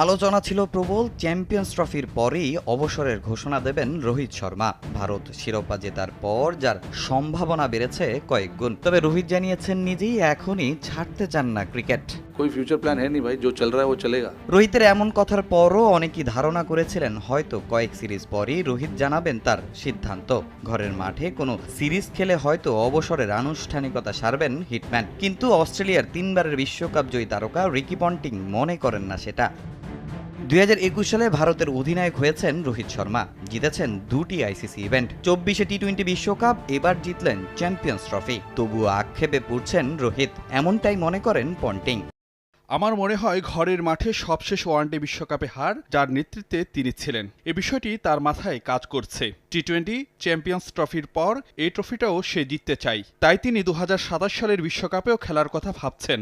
আলোচনা ছিল প্রবল চ্যাম্পিয়ন্স ট্রফির পরেই অবসরের ঘোষণা দেবেন রোহিত শর্মা। ভারত শিরোপা জেতার পর যার সম্ভাবনা বেড়েছে কয়েক গুণ। তবে রোহিত জানিয়েছেন নিজেই এখনই ছাড়তে চান না ক্রিকেট। ফিউচার ও রোহিতের এমন কথার পরও অনেকেই ধারণা করেছিলেন হয়তো কয়েক সিরিজ পরই রোহিত জানাবেন তার সিদ্ধান্ত। ঘরের মাঠে কোনো সিরিজ খেলে হয়তো অবসরের আনুষ্ঠানিকতা সারবেন হিটম্যান। কিন্তু অস্ট্রেলিয়ার তিনবারের বিশ্বকাপ জয়ী তারকা রিকি পন্টিং মনে করেন না সেটা। দুই হাজার একুশ সালে ভারতের অধিনায়ক হয়েছেন রোহিত শর্মা। জিতেছেন দুটি আইসিসি ইভেন্ট চব্বিশে টি টোয়েন্টি বিশ্বকাপ, এবার জিতলেন চ্যাম্পিয়ন্স ট্রফি তবুও আক্ষেপে পড়ছেন রোহিত, এমনটাই মনে করেন পন্টিং আমার মনে হয় ঘরের মাঠে সবশেষ ওয়ানডে বিশ্বকাপে হার, যার নেতৃত্বে তিনি ছিলেন। এ বিষয়টি তার মাথায় কাজ করছে। টি টোয়েন্টি চ্যাম্পিয়ন্স ট্রফির পর এই ট্রফিটাও সে জিততে চাই তাই তিনি দু হাজার সাতাশ সালের বিশ্বকাপেও খেলার কথা ভাবছেন।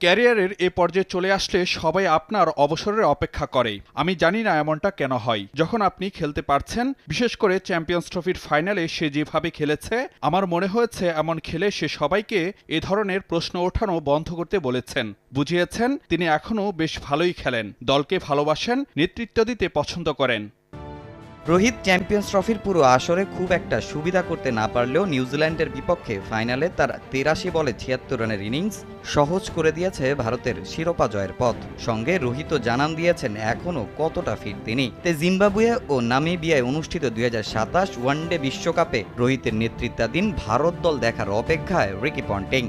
ক্যারিয়ারের এ পর্যায়ে চলে আসলে সবাই আপনার অবসরের অপেক্ষা করে। আমি জানি না এমনটা কেন হয়। যখন আপনি খেলতে পারছেন, বিশেষ করে চ্যাম্পিয়ন্স ট্রফির ফাইনালে সে যেভাবে খেলেছে, আমার মনে হয়েছে এমন খেলে সে সবাইকে এ ধরনের প্রশ্ন ওঠানো বন্ধ করতে বলেছেন। বুঝিয়েছেন, তিনি এখনও বেশ ভালোই খেলেন, দলকে ভালোবাসেন, নেতৃত্ব দিতে পছন্দ করেন। রোহিত চ্যাম্পিয়ন্স ট্রফির পুরো আসরে খুব একটা সুবিধা করতে না পারলেও নিউজিল্যান্ডের বিপক্ষে ফাইনালে তার তেরাশি বলে ছিয়াত্তর রানের ইনিংস সহজ করে দিয়েছে ভারতের শিরোপা জয়ের পথ। সঙ্গে রোহিত জানান দিয়েছেন এখনও কতটা ফিট তিনি। তে জিম্বাবুয়ে ও নামিবিয়ায় অনুষ্ঠিত দুই হাজার সাতাশ ওয়ানডে বিশ্বকাপে রোহিতের নেতৃত্বাধীন ভারত দল দেখার অপেক্ষায় রিকি পন্টিং।